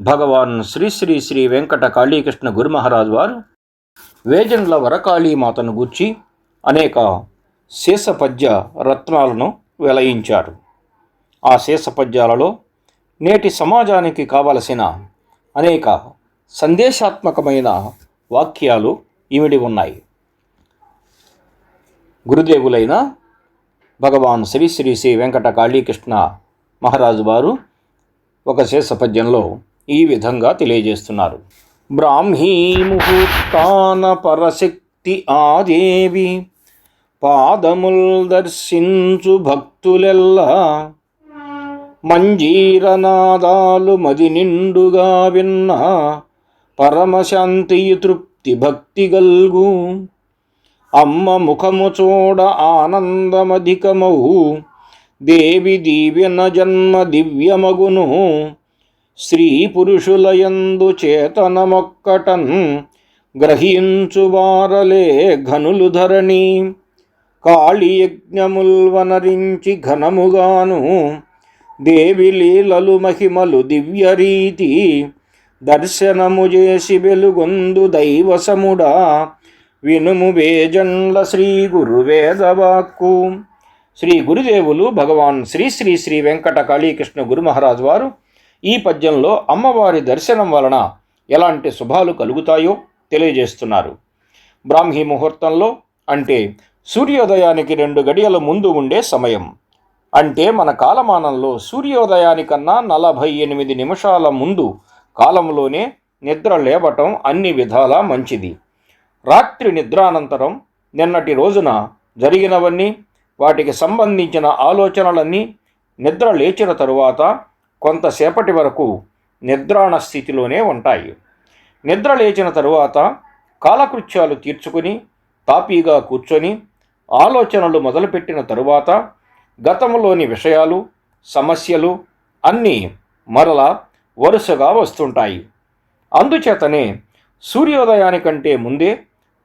భగవాన్ శ్రీ శ్రీ శ్రీ వెంకట కాళీకృష్ణ గురుమహారాజ్ వారు వేజండ్ల వరకాళీమాతను గూర్చి అనేక శేషపద్య రత్నాలను వెలయించారు. ఆ శేషపద్యాలలో నేటి సమాజానికి కావలసిన అనేక సందేశాత్మకమైన వాక్యాలు ఇమిడి ఉన్నాయి. గురుదేవులైన భగవాన్ శ్రీ శ్రీ శ్రీ వెంకట కాళీకృష్ణ మహారాజు వారు ఒక శేషపద్యంలో ఈ విధంగా తెలియజేస్తున్నారు. బ్రాహ్మీ ముహూర్తాన పరశక్తి ఆదేవి పాదముల్ దర్శించు భక్తులెల్లా మంజీరనాదాలు మది నిండుగా విన్న పరమశాంతి తృప్తి భక్తి గల్గు అమ్మ ముఖము చూడ ఆనందమధికమౌ దేవి దీవెన జన్మ దివ్యమగును స్త్రీ పురుషులయందు చేతనమొక్కటన్ గ్రహించువారలే ఘనులు ధరణి. కాళి ఘనముగాను దేవి లీలలు మహిమలు దివ్యరీతి. దర్శనము చేసి వెలుగొందు దైవసముడా. వినుము వేజండ్ల శ్రీ గురువేదవాక్కు శ్రీ గురుదేవులు భగవాన్ శ్రీ శ్రీ శ్రీ వెంకట కాళీకృష్ణ గురు మహారాజ్ వారు ఈ పద్యంలో అమ్మవారి దర్శనం వలన ఎలాంటి శుభాలు కలుగుతాయో తెలియజేస్తున్నారు. బ్రాహ్మీ ముహూర్తంలో అంటే సూర్యోదయానికి రెండు గడియల ముందు ఉండే సమయం. అంటే మన కాలమానంలో సూర్యోదయానికన్నా నలభై ఎనిమిది నిమిషాల ముందు కాలంలోనే నిద్ర లేవటం అన్ని విధాలా మంచిది. రాత్రి నిద్రానంతరం నిన్నటి రోజున జరిగినవన్నీ వాటికి సంబంధించిన ఆలోచనలన్నీ నిద్ర లేచిన తరువాత కొంతసేపటి వరకు నిద్రాణ స్థితిలోనే ఉంటాయి. నిద్ర లేచిన తరువాత కాలకృత్యాలు తీర్చుకుని తాపీగా కూర్చొని ఆలోచనలు మొదలుపెట్టిన తరువాత గతంలోని విషయాలు సమస్యలు అన్నీ మరలా వరుసగా వస్తుంటాయి. అందుచేతనే సూర్యోదయానికంటే ముందే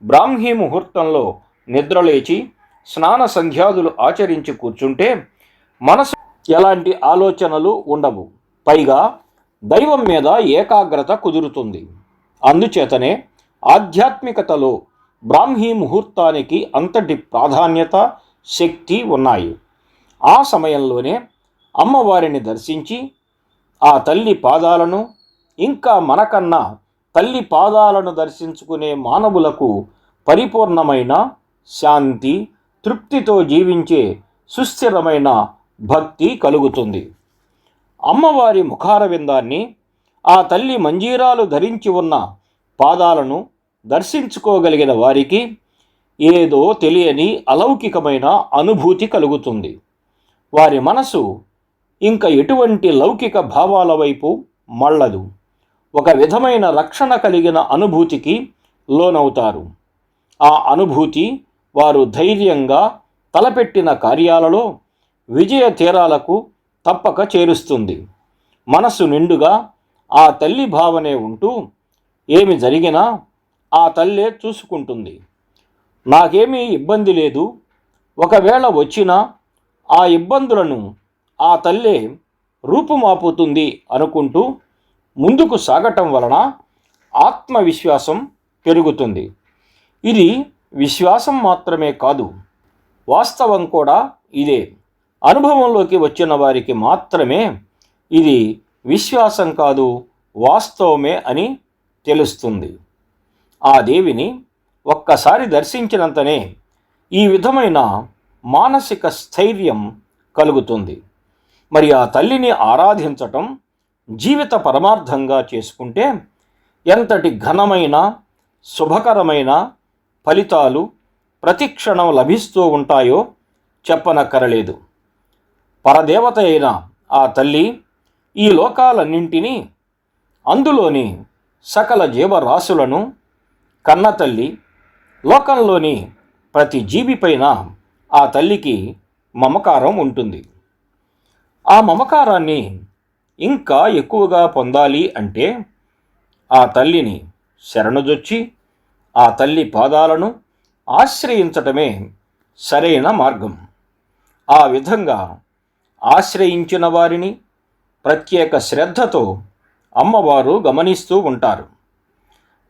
బ్రాహ్మీ ముహూర్తంలో నిద్రలేచి స్నాన సంధ్యాదులు ఆచరించి కూర్చుంటే మనసు ఎలాంటి ఆలోచనలు ఉండవు. పైగా దైవం మీద ఏకాగ్రత కుదురుతుంది. అందుచేతనే ఆధ్యాత్మికతలో బ్రాహ్మీ ముహూర్తానికి అంతటి ప్రాధాన్యత శక్తి ఉన్నాయి. ఆ సమయంలోనే అమ్మవారిని దర్శించి ఆ తల్లి పాదాలను ఇంకా మనకన్నా తల్లి పాదాలను దర్శించుకునే మానవులకు పరిపూర్ణమైన శాంతి తృప్తితో జీవించే సుస్థిరమైన భక్తి కలుగుతుంది. అమ్మవారి ముఖార విందాన్ని ఆ తల్లి మంజీరాలు ధరించి ఉన్న పాదాలను దర్శించుకోగలిగిన వారికి ఏదో తెలియని అలౌకికమైన అనుభూతి కలుగుతుంది. వారి మనసు ఇంకా ఎటువంటి లౌకిక భావాల వైపు మళ్ళదు. ఒక విధమైన రక్షణ కలిగిన అనుభూతికి లోనవుతారు. ఆ అనుభూతి వారు ధైర్యంగా తలపెట్టిన కార్యాలలో విజయ తీరాలకు తప్పక చేరుస్తుంది. మనస్సు నిండుగా ఆ తల్లి భావనే ఉంటూ ఏమి జరిగినా ఆ తల్లే చూసుకుంటుంది. నాకేమీ ఇబ్బంది లేదు. ఒకవేళ వచ్చినా ఆ ఇబ్బందులను ఆ తల్లే రూపుమాపుతుంది అనుకుంటూ ముందుకు సాగటం వలన ఆత్మవిశ్వాసం పెరుగుతుంది. ఇది విశ్వాసం మాత్రమే కాదు వాస్తవం కూడా ఇదే. అనుభవంలోకి వచ్చిన వారికి మాత్రమే ఇది విశ్వాసం కాదు వాస్తవమే అని తెలుస్తుంది. ఆ దేవిని ఒక్కసారి దర్శించినంతనే ఈ విధమైన మానసిక స్థైర్యం కలుగుతుంది. మరి ఆ తల్లిని ఆరాధించటం జీవిత పరమార్థంగా చేసుకుంటే ఎంతటి ఘనమైన శుభకరమైన ఫలితాలు ప్రతిక్షణం లభిస్తూ ఉంటాయో చెప్పనక్కరలేదు. పరదేవత అయిన ఆ తల్లి ఈ లోకాలన్నింటినీ అందులోని సకల జీవరాశులను కన్నతల్లి లోకంలోని ప్రతి జీవిపైన ఆ తల్లికి మమకారం ఉంటుంది. ఆ మమకారాన్ని ఇంకా ఎక్కువగా పొందాలి అంటే ఆ తల్లిని శరణుజొచ్చి ఆ తల్లి పాదాలను ఆశ్రయించటమే సరైన మార్గం. ఆ విధంగా ఆశ్రయించిన వారిని ప్రత్యేక శ్రద్ధతో అమ్మవారు గమనిస్తూ ఉంటారు.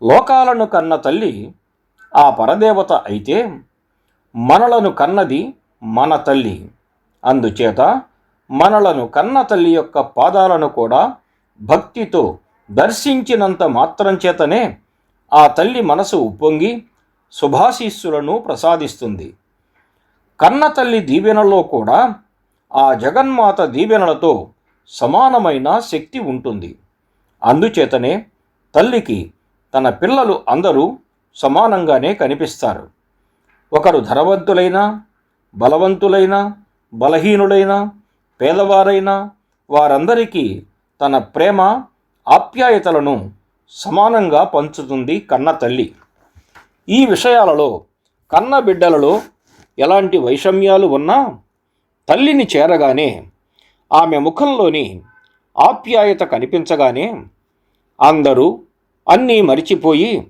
లోకాలను కన్న తల్లి ఆ పరదేవత అయితే మనలను కన్నది మన తల్లి. అందుచేత మనలను కన్న తల్లి యొక్క పాదాలను కూడా భక్తితో దర్శించినంత మాత్రం చేతనే ఆ తల్లి మనసు ఉప్పొంగి శుభాశీస్సులను ప్రసాదిస్తుంది. కన్న తల్లి దీవెనలో కూడా ఆ జగన్మాత దీవెనలతో సమానమైన శక్తి ఉంటుంది. అందుచేతనే తల్లికి తన పిల్లలు అందరూ సమానంగానే కనిపిస్తారు. ఒకరు ధనవంతులైనా బలవంతులైనా బలహీనులైనా పేదవారైనా వారందరికీ తన ప్రేమ ఆప్యాయతలను సమానంగా పంచుతుంది కన్న తల్లి. ఈ విషయాలలో కన్న బిడ్డలలో ఎలాంటి వైషమ్యాలు ఉన్నా తల్లిని చేరగానే ఆమె ముఖంలోని ఆప్యాయత కనిపించగానే అందరూ అన్నీ మరిచిపోయి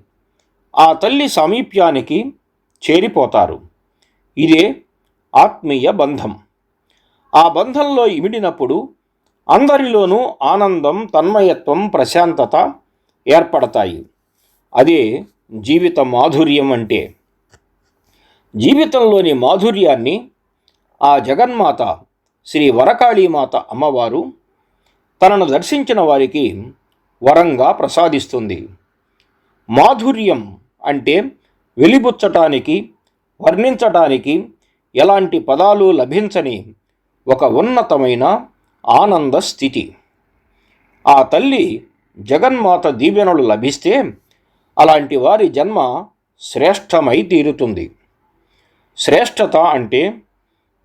ఆ తల్లి సమీప్యానికి చేరిపోతారు. ఇదే ఆత్మీయ బంధం. ఆ బంధంలో ఇమిడినప్పుడు అందరిలోనూ ఆనందం తన్మయత్వం ప్రశాంతత ఏర్పడతాయి. అదే జీవిత మాధుర్యం అంటే. జీవితంలోని మాధుర్యాన్ని ఆ జగన్మాత శ్రీ వరకాళీమాత అమ్మవారు తనను దర్శించిన వారికి వరంగా ప్రసాదిస్తుంది. మాధుర్యం అంటే వెలిబుచ్చటానికి వర్ణించటానికి ఎలాంటి పదాలు లభించని ఒక ఉన్నతమైన ఆనంద స్థితి. ఆ తల్లి జగన్మాత దీవెనలు లభిస్తే అలాంటి వారి జన్మ శ్రేష్టమై తీరుతుంది. శ్రేష్టత అంటే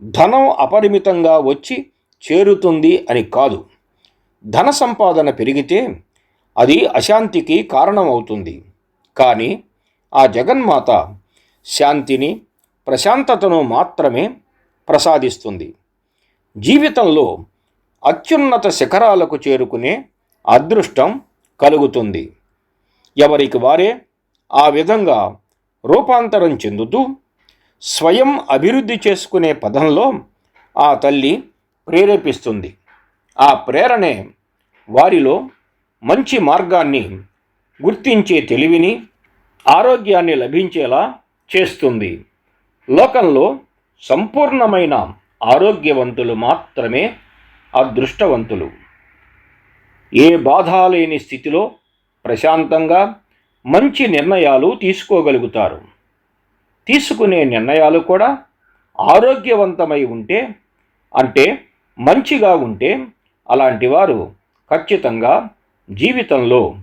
ధనం అపరిమితంగా వచ్చి చేరుతుంది అని కాదు. ధన సంపాదన పెరిగితే అది అశాంతికి కారణమవుతుంది. కానీ ఆ జగన్మాత శాంతిని ప్రశాంతతను మాత్రమే ప్రసాదిస్తుంది. జీవితంలో అత్యున్నత శిఖరాలకు చేరుకునే అదృష్టం కలుగుతుంది. ఎవరికి వారే ఆ విధంగా రూపాంతరం చెందుతూ స్వయం అభివృద్ధి చేసుకునే పదంలో ఆ తల్లి ప్రేరేపిస్తుంది. ఆ ప్రేరణే వారిలో మంచి మార్గాన్ని గుర్తించే తెలివిని ఆరోగ్యాన్ని లభించేలా చేస్తుంది. లోకంలో సంపూర్ణమైన ఆరోగ్యవంతులు మాత్రమే అదృష్టవంతులు. ఏ బాధ లేని స్థితిలో ప్రశాంతంగా మంచి నిర్ణయాలు తీసుకోగలుగుతారు. తీసుకునే నిర్ణయాలు కూడా ఆరోగ్యవంతమై ఉంటే అంటే మంచిగా ఉంటే అలాంటి వారు ఖచ్చితంగా జీవితంలో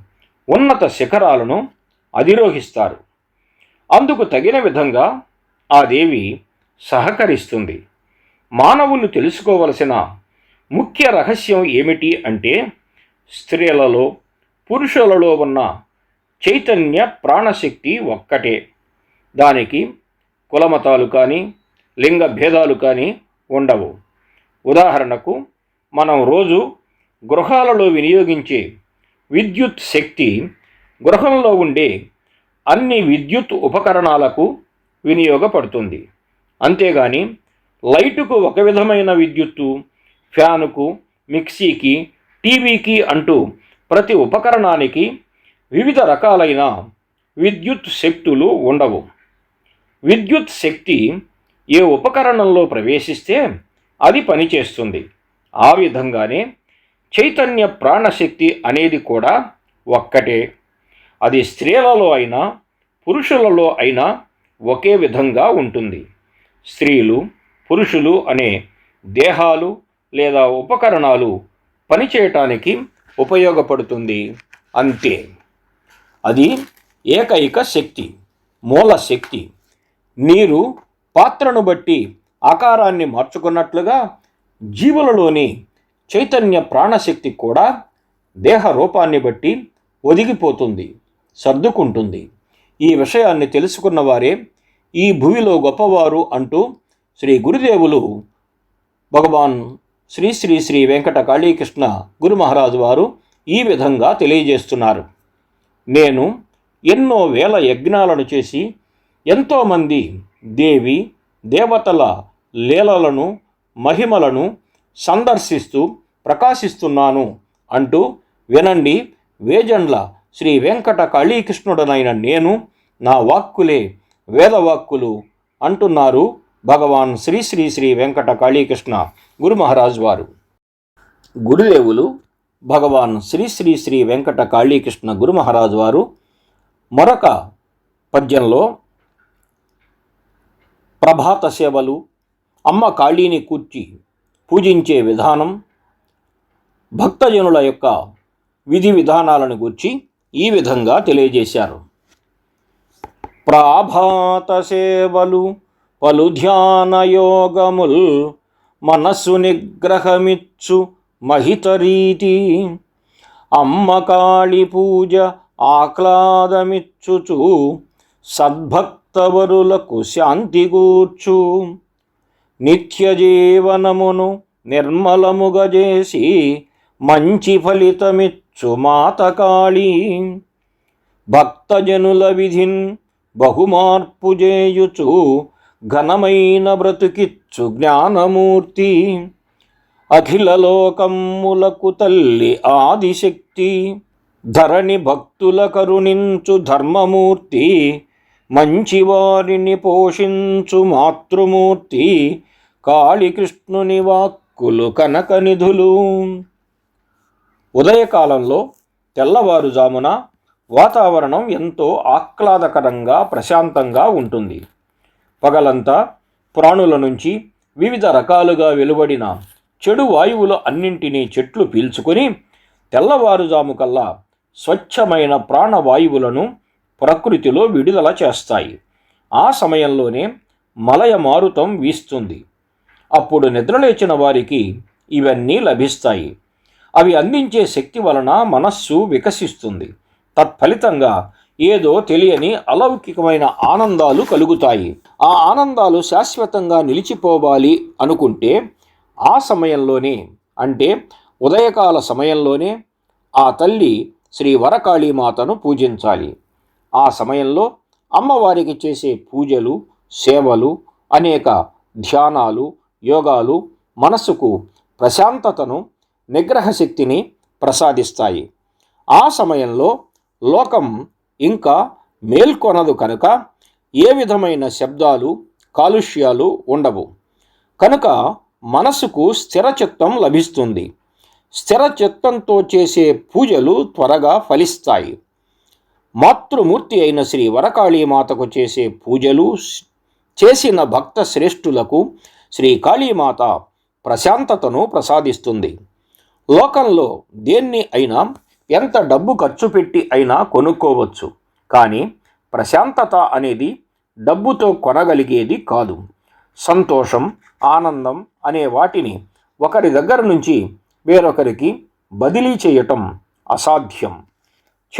ఉన్నత శిఖరాలను అధిరోహిస్తారు. అందుకు తగిన విధంగా ఆ దేవి సహకరిస్తుంది. మానవులు తెలుసుకోవలసిన ముఖ్య రహస్యం ఏమిటి అంటే స్త్రీలలో పురుషులలో ఉన్న చైతన్య ప్రాణశక్తి ఒక్కటే. దానికి కులమతాలు కానీ లింగ భేదాలు కానీ ఉండవు. ఉదాహరణకు మనం రోజు గృహాలలో వినియోగించే విద్యుత్ శక్తి గృహంలో ఉండే అన్ని విద్యుత్ ఉపకరణాలకు వినియోగపడుతుంది. అంతేగాని లైటుకు ఒక విధమైన విద్యుత్తు ఫ్యానుకు మిక్సీకి టీవీకి అంటూ ప్రతి ఉపకరణానికి వివిధ రకాలైన విద్యుత్ శక్తులు ఉండవు. విద్యుత్ శక్తి ఏ ఉపకరణంలో ప్రవేశిస్తే అది పనిచేస్తుంది. ఆ విధంగానే చైతన్య ప్రాణశక్తి అనేది కూడా ఒక్కటే. అది స్త్రీలలో అయినా పురుషులలో అయినా ఒకే విధంగా ఉంటుంది. స్త్రీలు పురుషులు అనే దేహాలు లేదా ఉపకరణాలు పనిచేయటానికి ఉపయోగపడుతుంది. అంతే. అది ఏకైక శక్తి మూల శక్తి. నీరు పాత్రను బట్టి ఆకారాన్ని మార్చుకున్నట్లుగా జీవులలోని చైతన్య ప్రాణశక్తి కూడా దేహ రూపాన్ని బట్టి ఒదిగిపోతుంది సర్దుకుంటుంది. ఈ విషయాన్ని తెలుసుకున్న వారే ఈ భూమిలో గొప్పవారు అంటూ శ్రీ గురుదేవులు భగవాన్ శ్రీ శ్రీ శ్రీ వెంకట కాళీకృష్ణ గురు మహారాజు వారు ఈ విధంగా తెలియజేస్తున్నారు. నేను ఎన్నో వేల యజ్ఞాలను చేసి ఎంతోమంది దేవి దేవతల లీలలను మహిమలను సందర్శిస్తూ ప్రకాశిస్తున్నాను అంటూ వినండి. వేజండ్ల శ్రీ వెంకట కాళీకృష్ణుడనైన నేను నా వాక్కులే వేదవాక్కులు అంటున్నారు భగవాన్ శ్రీ శ్రీ శ్రీ వెంకట కాళీకృష్ణ గురు మహారాజ్ వారు. గురుదేవులు భగవాన్ శ్రీ శ్రీ శ్రీ వెంకట కాళీకృష్ణ గురు మహారాజ్ వారు మరొక పద్యంలో ప్రభాత సేవలు అమ్మ కాళీని కూర్చి పూజించే విధానం భక్తజనుల యొక్క విధి విధానాలను గుర్చి ఈ విధంగా తెలియజేశారు. ప్రాభాత సేవలు పలు ధ్యాన యోగముల్ మనస్సు నిగ్రహమిచ్చు మహితరీతి అమ్మ కాళి పూజ ఆహ్లాదమిచ్చుచు సద్భక్తవరులకు భక్తవరులకు శాంతిగూర్చు నిత్య జీవనమును నిర్మలముగా చేసి మంచి ఫలితమిచ్చు మాతకాళీ. భక్తజనుల విధిన్ బహుమార్పు చేయుచు ఘనమైన బ్రతుకిచ్చు జ్ఞానమూర్తి. అఖిలలోకమ్ములకు తల్లి ఆదిశక్తి. ధరణి భక్తుల కరుణించు ధర్మమూర్తి. మంచివారిని పోషించు మాతృమూర్తి కాళీకృష్ణుని వాక్కులు కనక నిధులు. ఉదయకాలంలో తెల్లవారుజామున వాతావరణం ఎంతో ఆహ్లాదకరంగా ప్రశాంతంగా ఉంటుంది. పగలంతా ప్రాణుల నుంచి వివిధ రకాలుగా వెలువడిన చెడు వాయువులు అన్నింటినీ చెట్లు పీల్చుకొని తెల్లవారుజాము కల్లా స్వచ్ఛమైన ప్రాణవాయువులను ప్రకృతిలో విడుదల చేస్తాయి. ఆ సమయంలోనే మలయ మారుతం వీస్తుంది. అప్పుడు నిద్రలేచిన వారికి ఇవన్నీ లభిస్తాయి. అవి అందించే శక్తి వలన మనస్సు వికసిస్తుంది. తత్ఫలితంగా ఏదో తెలియని అలౌకికమైన ఆనందాలు కలుగుతాయి. ఆ ఆనందాలు శాశ్వతంగా నిలిచిపోవాలి అనుకుంటే ఆ సమయంలోనే అంటే ఉదయకాల సమయంలోనే ఆ తల్లి శ్రీ వరకాళీమాతను పూజించాలి. ఆ సమయంలో అమ్మవారికి చేసే పూజలు సేవలు అనేక ధ్యానాలు యోగాలు మనస్సుకు ప్రశాంతతను నిగ్రహ శక్తిని ప్రసాదిస్తాయి. ఆ సమయంలో లోకం ఇంకా మేల్కొనదు కనుక ఏ విధమైన శబ్దాలు కాలుష్యాలు ఉండవు. కనుక మనసుకు స్థిరచిత్తం లభిస్తుంది. స్థిరచిత్తంతో చేసే పూజలు త్వరగా ఫలిస్తాయి. మాతృమూర్తి అయిన శ్రీ వరకాళీమాతకు చేసే పూజలు చేసిన భక్త శ్రేష్ఠులకు శ్రీ కాళీమాత ప్రశాంతతను ప్రసాదిస్తుంది. లోకంలో దేన్ని అయినా ఎంత డబ్బు ఖర్చు పెట్టి అయినా కొనుక్కోవచ్చు. కానీ ప్రశాంతత అనేది డబ్బుతో కొనగలిగేది కాదు. సంతోషం ఆనందం అనే వాటిని ఒకరి దగ్గర నుంచి వేరొకరికి బదిలీ చేయటం అసాధ్యం.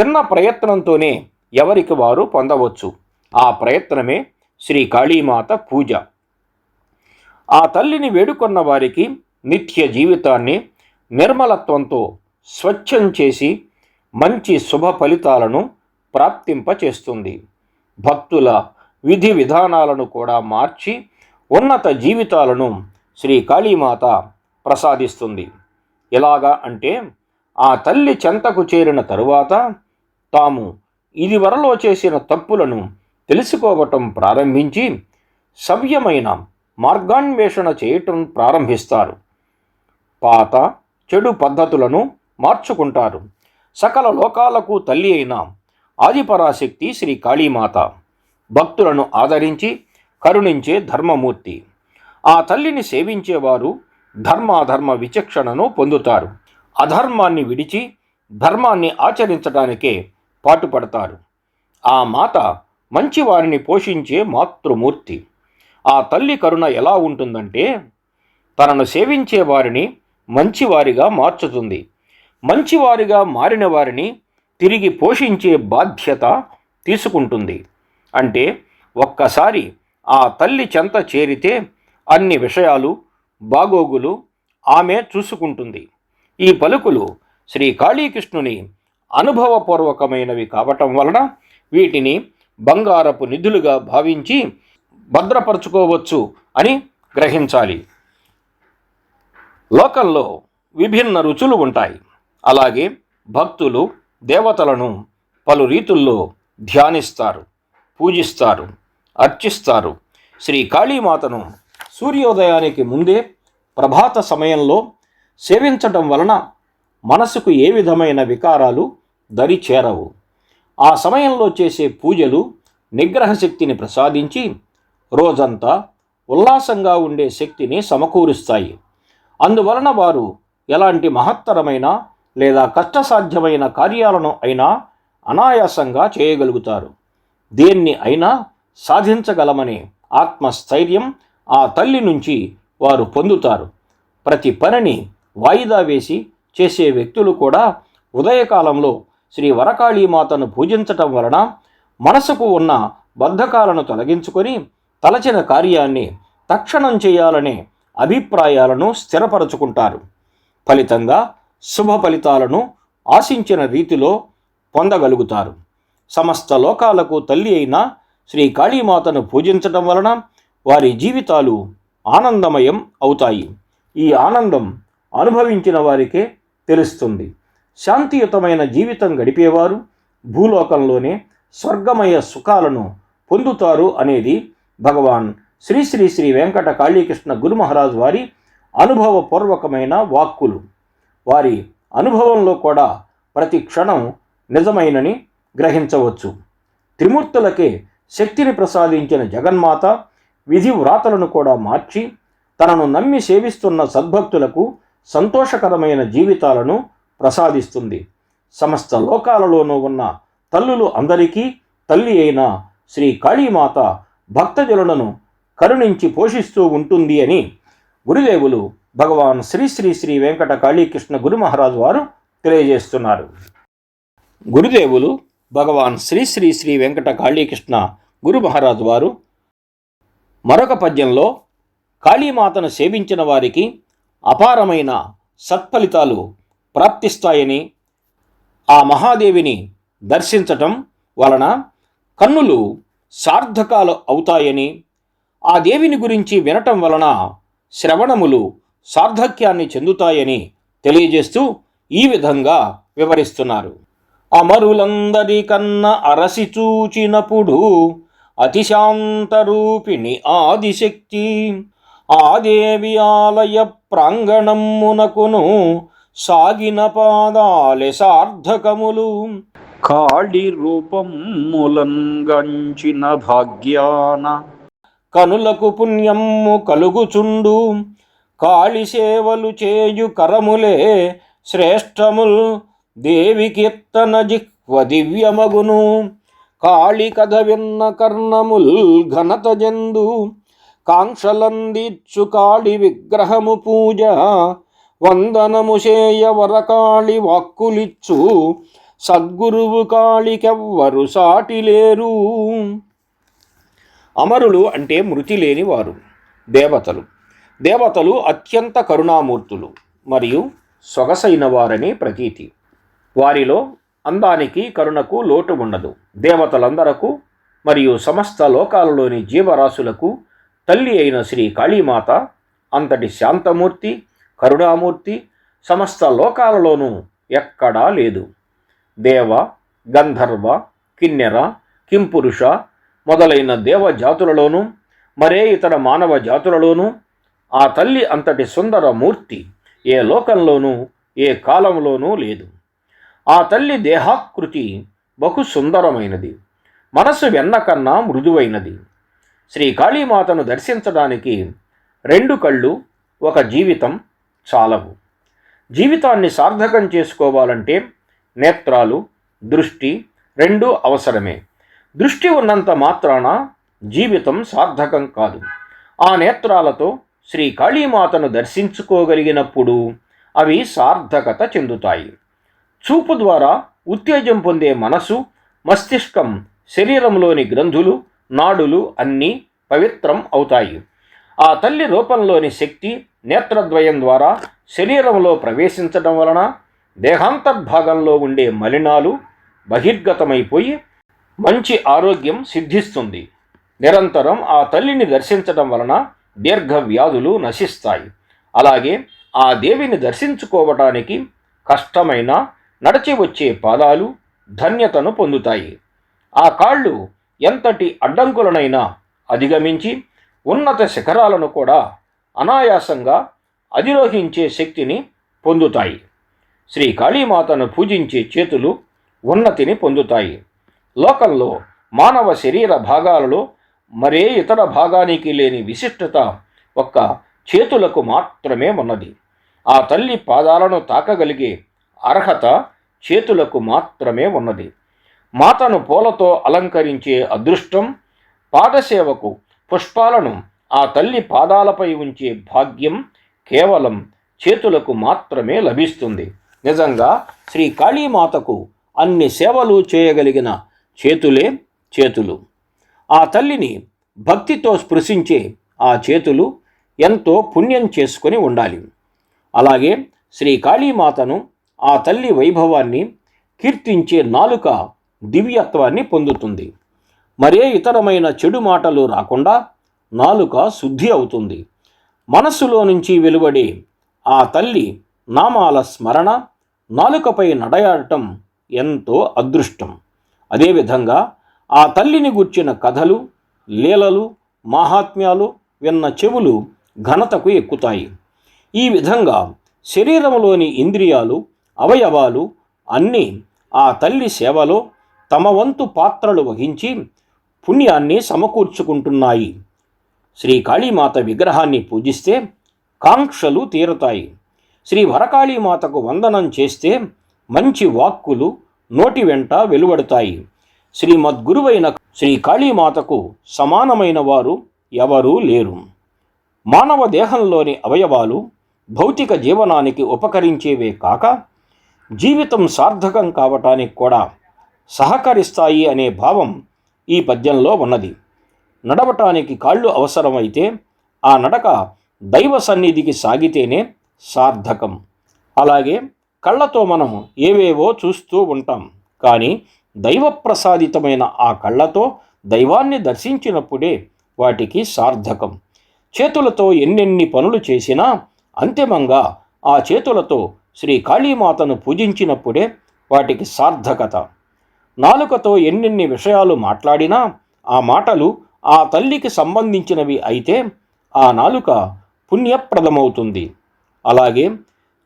చిన్న ప్రయత్నంతోనే ఎవరికి వారు పొందవచ్చు. ఆ ప్రయత్నమే శ్రీ కాళీమాత పూజ. ఆ తల్లిని వేడుకొన్న వారికి నిత్య జీవితాన్ని నిర్మలత్వంతో స్వచ్ఛం చేసి మంచి శుభ ఫలితాలను ప్రాప్తింపచేస్తుంది. భక్తుల విధి విధానాలను కూడా మార్చి ఉన్నత జీవితాలను శ్రీ కాళీమాత ప్రసాదిస్తుంది. ఎలాగా అంటే ఆ తల్లి చెంతకు చేరిన తరువాత తాము ఇదివరలో చేసిన తప్పులను తెలుసుకోవటం ప్రారంభించి సవ్యమైన మార్గాన్వేషణ చేయటం ప్రారంభిస్తారు. పాత చెడు పద్ధతులను మార్చుకుంటారు. సకల లోకాలకు తల్లి అయిన ఆదిపరాశక్తి శ్రీ కాళీమాత. భక్తులను ఆదరించి కరుణించే ధర్మమూర్తి. ఆ తల్లిని సేవించేవారు ధర్మాధర్మ విచక్షణను పొందుతారు. అధర్మాన్ని విడిచి ధర్మాన్ని ఆచరించడానికే పాటుపడతారు. ఆ మాత మంచివారిని పోషించే మాతృమూర్తి. ఆ తల్లి కరుణ ఎలా ఉంటుందంటే తనను సేవించే వారిని మంచివారిగా మార్చుతుంది. మంచివారిగా మారిన వారిని తిరిగి పోషించే బాధ్యత తీసుకుంటుంది. అంటే ఒక్కసారి ఆ తల్లి చెంత చేరితే అన్ని విషయాలు బాగోగులు ఆమె చూసుకుంటుంది. ఈ పలుకులు శ్రీ కాళీకృష్ణుని అనుభవపూర్వకమైనవి కావటం వలన వీటిని బంగారపు నిధులుగా భావించి భద్రపరచుకోవచ్చు అని గ్రహించాలి. లోకంలో విభిన్న రుచులు ఉంటాయి. అలాగే భక్తులు దేవతలను పలు రీతుల్లో ధ్యానిస్తారు పూజిస్తారు అర్చిస్తారు. శ్రీ కాళీమాతను సూర్యోదయానికి ముందే ప్రభాత సమయంలో సేవించటం వలన మనసుకు ఏ విధమైన వికారాలు దరి చేరవు. ఆ సమయంలో చేసే పూజలు నిగ్రహ శక్తిని ప్రసాదించి రోజంతా ఉల్లాసంగా ఉండే శక్తిని సమకూరుస్తాయి. అందువలన వారు ఎలాంటి మహత్తరమైన లేదా కష్టసాధ్యమైన కార్యాలను అయినా అనాయాసంగా చేయగలుగుతారు. దేన్ని అయినా సాధించగలమనే ఆత్మస్థైర్యం ఆ తల్లి నుంచి వారు పొందుతారు. ప్రతి పనిని వాయిదా వేసి చేసే వ్యక్తులు కూడా ఉదయకాలంలో శ్రీ వరకాళీమాతను పూజించటం వలన మనసుకు ఉన్న బద్ధకాలను తొలగించుకొని తలచిన కార్యాన్ని తక్షణం చేయాలనే అభిప్రాయాలను స్థిరపరచుకుంటారు. ఫలితంగా శుభ ఫలితాలను ఆశించిన రీతిలో పొందగలుగుతారు. సమస్త లోకాలకు తల్లి అయిన శ్రీ కాళీమాతను పూజించటం వలన వారి జీవితాలు ఆనందమయం అవుతాయి. ఈ ఆనందం అనుభవించిన వారికే తెలుస్తుంది. శాంతియుతమైన జీవితం గడిపేవారు భూలోకంలోనే స్వర్గమయ సుఖాలను పొందుతారు అనేది భగవాన్ శ్రీ శ్రీ శ్రీ వెంకట కాళీకృష్ణ గురు మహారాజ్ వారి అనుభవపూర్వకమైన వాక్కులు. వారి అనుభవంలో కూడా ప్రతి క్షణం నిజమైనని గ్రహించవచ్చు. త్రిమూర్తులకే శక్తిని ప్రసాదించిన జగన్మాత విధి వ్రాతలను కూడా మార్చి తనను నమ్మి సేవిస్తున్న సద్భక్తులకు సంతోషకరమైన జీవితాలను ప్రసాదిస్తుంది. సమస్త లోకాలలోనూ ఉన్న తల్లులు అందరికీ తల్లి అయిన శ్రీ కాళీమాత భక్తజనులను కరుణించి పోషిస్తూ ఉంటుంది అని గురుదేవులు భగవాన్ శ్రీ శ్రీ శ్రీ వెంకట కాళీకృష్ణ గురు మహారాజు వారు తెలియజేస్తున్నారు. గురుదేవులు భగవాన్ శ్రీ శ్రీ శ్రీ వెంకట కాళీకృష్ణ గురు మహారాజు వారు మరొక పద్యంలో కాళీమాతను సేవించిన వారికి అపారమైన సత్ఫలితాలు ప్రాప్తిస్తాయని ఆ మహాదేవిని దర్శించటం వలన కన్నులు సార్థకాలు అవుతాయని ఆ దేవిని గురించి వినటం వలన శ్రవణములు సార్థక్యాన్ని చెందుతాయని తెలియజేస్తూ ఈ విధంగా వివరిస్తున్నారు. అమరులందరికన్న అరసి చూచినప్పుడు అతిశాంతరూపిణి ఆదిశక్తి ఆదేవి ఆలయ ప్రాంగణమునకును సాగిన పాదాలె సార్థకములు. కాళి రూపములంగంచిన భాగ్యాన. కనులకు పుణ్యము కలుగుచుండు. కాళి సేవలు చేయు కరములే శ్రేష్టముల్. దేవి కీర్తన జిహ్వ దివ్యమగును. కాళి కథ విన్న కర్ణముల్ ఘనత జందు. కాంక్షలందిచ్చు కాళి విగ్రహము పూజ. వందనము చేయ వరకాళి వాక్కులిచ్చు సద్గురువు కాళికెవ్వరు సాటిలేరు. అమరులు అంటే మృతి లేని వారు దేవతలు. దేవతలు అత్యంత కరుణామూర్తులు మరియు సొగసైన వారని ప్రతీతి వారిలో అందానికి కరుణకు లోటు ఉండదు. దేవతలందరకు మరియు సమస్త లోకాలలోని జీవరాశులకు తల్లి అయిన శ్రీ కాళీమాత అంతటి శాంతమూర్తి కరుణామూర్తి సమస్త లోకాలలోనూ ఎక్కడా లేదు. దేవ గంధర్వ కిన్నెర కింపురుష మొదలైన దేవ జాతులలోనూ మరే ఇతర మానవ జాతులలోనూ ఆ తల్లి అంతటి సుందర మూర్తి ఏ లోకంలోనూ ఏ కాలంలోనూ లేదు. ఆ తల్లి దేహాకృతి బహు సుందరమైనది. మనసు వెన్నకన్నా మృదువైనది. శ్రీ కాళీమాతను దర్శించడానికి రెండు కళ్ళు ఒక జీవితం చాలవు. జీవితాన్ని సార్థకం చేసుకోవాలంటే నేత్రాలు దృష్టి రెండూ అవసరమే. దృష్టి ఉన్నంత మాత్రాన జీవితం సార్థకం కాదు. ఆ నేత్రాలతో శ్రీ కాళీమాతను దర్శించుకోగలిగినప్పుడు అవి సార్థకత చెందుతాయి. చూపు ద్వారా ఉత్తేజం పొందే మనసు మస్తిష్కం శరీరంలోని గ్రంథులు నాడులు అన్నీ పవిత్రం అవుతాయి. ఆ తల్లి రూపంలోని శక్తి నేత్రద్వయం ద్వారా శరీరంలో ప్రవేశించడం వలన దేహాంతర్భాగంలో ఉండే మలినాలు బహిర్గతమైపోయి మంచి ఆరోగ్యం సిద్ధిస్తుంది. నిరంతరం ఆ తల్లిని దర్శించడం వలన దీర్ఘ వ్యాధులు నశిస్తాయి. అలాగే ఆ దేవిని దర్శించుకోవటానికి కష్టమైన నడిచి వచ్చే పాదాలు ధన్యతను పొందుతాయి. ఆ కాళ్ళు ఎంతటి అడ్డంకులనైనా అధిగమించి ఉన్నత శిఖరాలను కూడా అనాయాసంగా అధిరోహించే శక్తిని పొందుతాయి. శ్రీ కాళీమాతను పూజించే చేతులు ఉన్నతిని పొందుతాయి. లోకంలో మానవ శరీర భాగాలలో మరే ఇతర భాగానికి లేని విశిష్టత ఒక్క చేతులకు మాత్రమే ఉన్నది. ఆ తల్లి పాదాలను తాకగలిగే అర్హత చేతులకు మాత్రమే ఉన్నది. మాతను పూలతో అలంకరించే అదృష్టం పాదసేవకు పుష్పాలను ఆ తల్లి పాదాలపై ఉంచే భాగ్యం కేవలం చేతులకు మాత్రమే లభిస్తుంది. నిజంగా శ్రీ కాళీమాతకు అన్ని సేవలు చేయగలిగిన చేతులే చేతులు. ఆ తల్లిని భక్తితో స్పృశించే ఆ చేతులు ఎంతో పుణ్యం చేసుకొని ఉండాలి. అలాగే శ్రీ కాళీమాతను ఆ తల్లి వైభవాన్ని కీర్తించే నాలుక దివ్యత్వాన్ని పొందుతుంది. మరే ఇతరమైన చెడు మాటలు రాకుండా నాలుక శుద్ధి అవుతుంది. మనస్సులో నుంచి వెలువడే ఆ తల్లి నామాల స్మరణ నాలుకపై నడయాడటం ఎంతో అదృష్టం. అదేవిధంగా ఆ తల్లిని గుర్చిన కథలు లీలలు మాహాత్మ్యాలు విన్న చెవులు ఘనతకు ఎక్కుతాయి. ఈ విధంగా శరీరంలోని ఇంద్రియాలు అవయవాలు అన్నీ ఆ తల్లి సేవలో తమ వంతు పాత్రలు వహించి పుణ్యాన్ని సమకూర్చుకుంటున్నాయి. శ్రీ కాళీమాత విగ్రహాన్ని పూజిస్తే కాంక్షలు తీరతాయి. శ్రీ వరకాళీమాతకు వందనం చేస్తే మంచి వాక్కులు నోటి వెంట వెలువడతాయి. శ్రీమద్గురువైన శ్రీ కాళీమాతకు సమానమైన వారు ఎవరూ లేరు. మానవ దేహంలోని అవయవాలు భౌతిక జీవనానికి ఉపకరించేవే కాక జీవితం సార్థకం కావటానికి కూడా సహకరిస్తాయి అనే భావం ఈ పద్యంలో ఉన్నది. నడవటానికి కాళ్ళు అవసరమైతే ఆ నడక దైవ సన్నిధికి సాగితేనే సార్థకం. అలాగే కళ్ళతో మనం ఏవేవో చూస్తూ ఉంటాం. కానీ దైవ ప్రసాదితమైన ఆ కళ్ళతో దైవాన్ని దర్శించినప్పుడే వాటికి సార్థకం. చేతులతో ఎన్నెన్ని పనులు చేసినా అంతిమంగా ఆ చేతులతో శ్రీ కాళీమాతను పూజించినప్పుడే వాటికి సార్థకత. నాలుకతో ఎన్నెన్ని విషయాలు మాట్లాడినా ఆ మాటలు ఆ తల్లికి సంబంధించినవి అయితే ఆ నాలుక పుణ్యప్రదమవుతుంది. అలాగే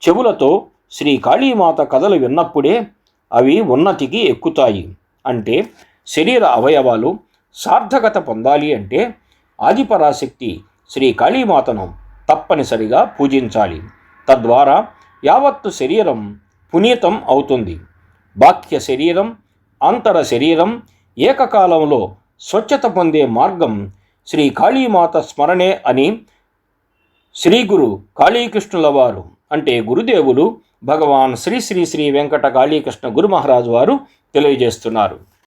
చెవులతో శ్రీ కాళీమాత కథలు విన్నప్పుడే అవి ఉన్నతికి ఎక్కుతాయి. అంటే శరీర అవయవాలు సార్థకత పొందాలి అంటే ఆదిపరాశక్తి శ్రీ కాళీమాతను తప్పనిసరిగా పూజించాలి. తద్వారా యావత్తు శరీరం పునీతం అవుతుంది. బాహ్య శరీరం అంతర శరీరం ఏకకాలంలో స్వచ్ఛత పొందే మార్గం శ్రీ కాళీమాత స్మరణే అని శ్రీ గురు కాళీకృష్ణుల వారు అంటే గురుదేవులు భగవాన్ శ్రీ శ్రీ శ్రీ వెంకట కాళీకృష్ణ గురు మహారాజు వారు తెలియజేస్తున్నారు.